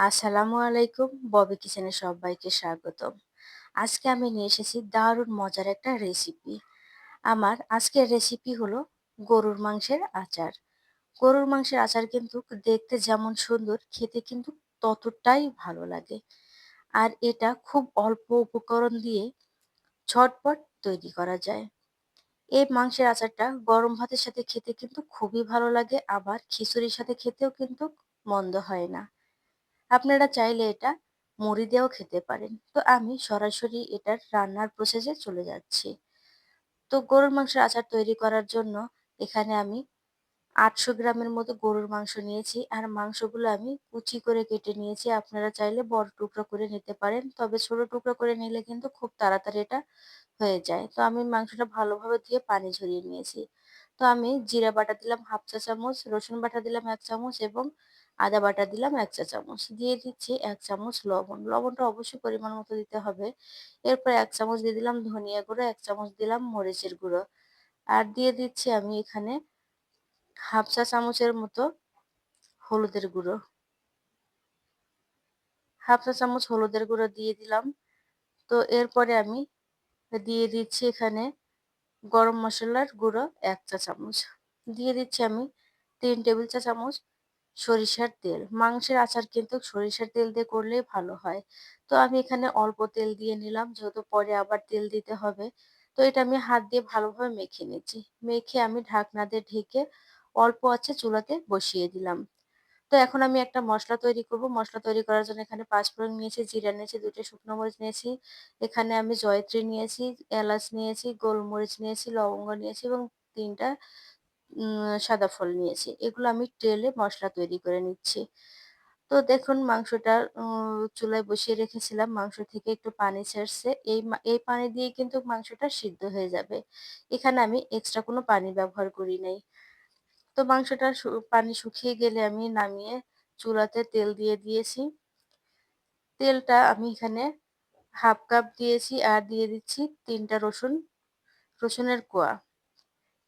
আসসালামু আলাইকুম, ববি কিচেনে সবাইকে স্বাগতম। আজকে আমি নিয়ে এসেছি দারুণ মজার একটা রেসিপি আমার আজকের রেসিপি হলো গরুর মাংসের আচার। গরুর মাংসের আচার কিন্তু দেখতে যেমন সুন্দর, খেতে কিন্তু ততটাই ভালো লাগে। আর এটা খুব অল্প উপকরণ দিয়ে ঝটপট তৈরি করা যায়। এই মাংসের আচারটা গরম ভাতের সাথে খেতে কিন্তু খুবই ভালো লাগে, আবার খিচুড়ির সাথে খেতেও কিন্তু মন্দ হয় না। আপনারা চাইলে এটা মুড়ি দিয়েও খেতে পারেন। তো আমি সরাসরি এটার রান্নার প্রসেসে চলে যাচ্ছি। তো গরুর মাংসের আচার তৈরি করার জন্য এখানে আমি আটশো গ্রামের মতো গরুর মাংস নিয়েছি। আর মাংসগুলো আমি কুচি করে কেটে নিয়েছি। আপনারা চাইলে বড় টুকরো করে নিতে পারেন। তবে ছোট টুকরো করে নিলে কিন্তু খুব তাড়াতাড়ি এটা হয়ে যায়। তো আমি মাংসটা ভালোভাবে ধুয়ে পানি ঝরিয়ে নিয়েছি। তো আমি জিরা বাটা দিলাম হাফ চা চামচ, রসুন বাটা দিলাম এক চামচ এবং আদা বাটা দিলাম এক চা চামচ। দিয়ে দিচ্ছি এক চামচ লবণ। লবণটা অবশ্যই পরিমাণ মতো দিতে হবে। এরপর এক চামচ দিয়ে দিলাম ধনিয়া গুঁড়ো, এক চামচ দিলাম মরিচের গুঁড়ো। আর দিয়ে দিচ্ছি আমি এখানে হাফ চা চামচের মতো হলুদের গুঁড়ো। হাফ চা চামচ হলুদের গুঁড়ো দিয়ে দিলাম। তো এরপরে আমি দিয়ে দিচ্ছি এখানে গরম মশলার গুঁড়ো এক চা চামচ। দিয়ে দিচ্ছি আমি তিন টেবিল চা চামচ সরিষার তেল। মাংসের আচার কিন্তু সরিষার তেল দিয়ে করলেই ভালো হয়। তো আমি এখানে অল্প তেল দিয়ে নিলাম যেহেতু পরে আবার তেল দিতে হবে। তো এটা আমি হাত দিয়ে ভালোভাবে মেখে নিচ্ছি। মেখে আমি ঢাকনা দিয়ে ঢেকে অল্প আছে চুলাতে বসিয়ে দিলাম। তো এখন আমি একটা মশলা তৈরি করব। মশলা তৈরি করার জন্য এখানে পাঁচফোড়ন নিয়েছি, জিরা নিয়েছি দুটো শুকনো মরিচ নিয়েছি। এখানে আমি জয়ত্রী নিয়েছি, এলাচ নিয়েছি, গোলমরিচ নিয়েছি, লবঙ্গ নিয়েছি এবং তিনটা সাদা ফল নিয়েছি। এগুলো আমি তেলে মশলা তৈরি করে নিচ্ছি। তো দেখুন মাংসটা চুলায় বসিয়ে রেখেছিলাম। মাংস থেকে একটু পানি ছেড়ছে। এই এই পানি দিয়ে কিন্তু মাংসটা সিদ্ধ হয়ে যাবে। এখানে আমি এক্সট্রা কোনো পানি ব্যবহার করি নাই। তো মাংসটা পানি শুকিয়ে গেলে আমি নামিয়ে চুলাতে তেল দিয়ে দিয়েছি। তেলটা আমি এখানে হাফ কাপ দিয়েছি আর দিয়ে দিচ্ছি তিনটা রসুন, রসুনের কোয়া।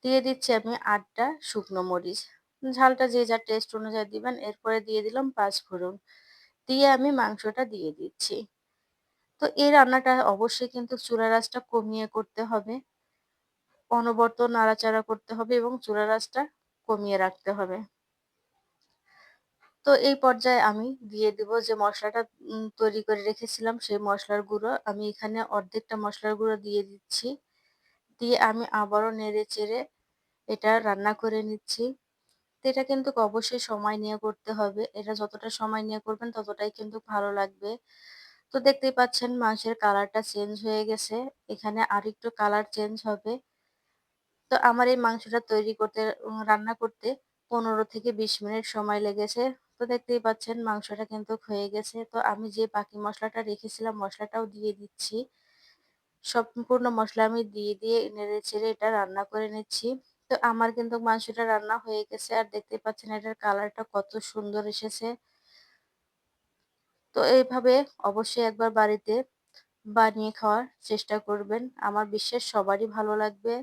দিয়ে দিচ্ছি আমি আটটা শুকনো মরিচ। ঝালটা যে যার টেস্ট অনুযায়ী দিবেন, এরপরে দিয়ে দিলাম পাঁচ ফোড়ন। দিয়ে আমি মাংসটা দিয়ে দিচ্ছি। তো এই রান্নাটা অবশ্যই কিন্তু চুলা রাসটা কমিয়ে করতে হবে। অনবর্ত নাড়াচাড়া করতে হবে এবং চুলা রাসটা কমিয়ে রাখতে হবে। তো এই পর্যায়ে আমি দিয়ে দেব যে মশলাটা তৈরি করে রেখেছিলাম সেই মশলার গুঁড়ো। আমি এখানে অর্ধেকটা মশলার গুঁড়ো দিয়ে দিচ্ছি। দিয়ে আমি আবারও নেড়ে চেড়ে এটা রান্না করে নিচ্ছি। তো এটা কিন্তু অবশ্যই সময় নিয়ে করতে হবে। এটা যতটা সময় নিয়ে করবেন ততটাই কিন্তু ভালো লাগবে। তো দেখতেই পাচ্ছেন মাংসের কালারটা চেঞ্জ হয়ে গেছে। এখানে আর একটু কালার চেঞ্জ হবে। তো আমার এই মাংসটা তৈরি করতে রান্না করতে পনেরো থেকে বিশ মিনিট সময় লেগেছে। তো দেখতেই পাচ্ছেন মাংসটা কিন্তু হয়ে গেছে। তো আমি যে বাকি মশলাটা রেখেছিলাম মশলাটাও দিয়ে দিচ্ছি। সম্পূর্ণ মশলা আমি দিয়ে দিয়ে নেড়ে ছেড়ে এটা রান্না করে নিচ্ছি। তো আমার কিন্তু মাংসটা রান্না হয়ে গেছে আর দেখতে পাচ্ছেন এটার কালারটা কত সুন্দর এসেছে। তো এইভাবে অবশ্যই একবার বাড়িতে বানিয়ে খাওয়ার চেষ্টা করবেন। আমার বিশ্বাস সবারই ভালো লাগবে।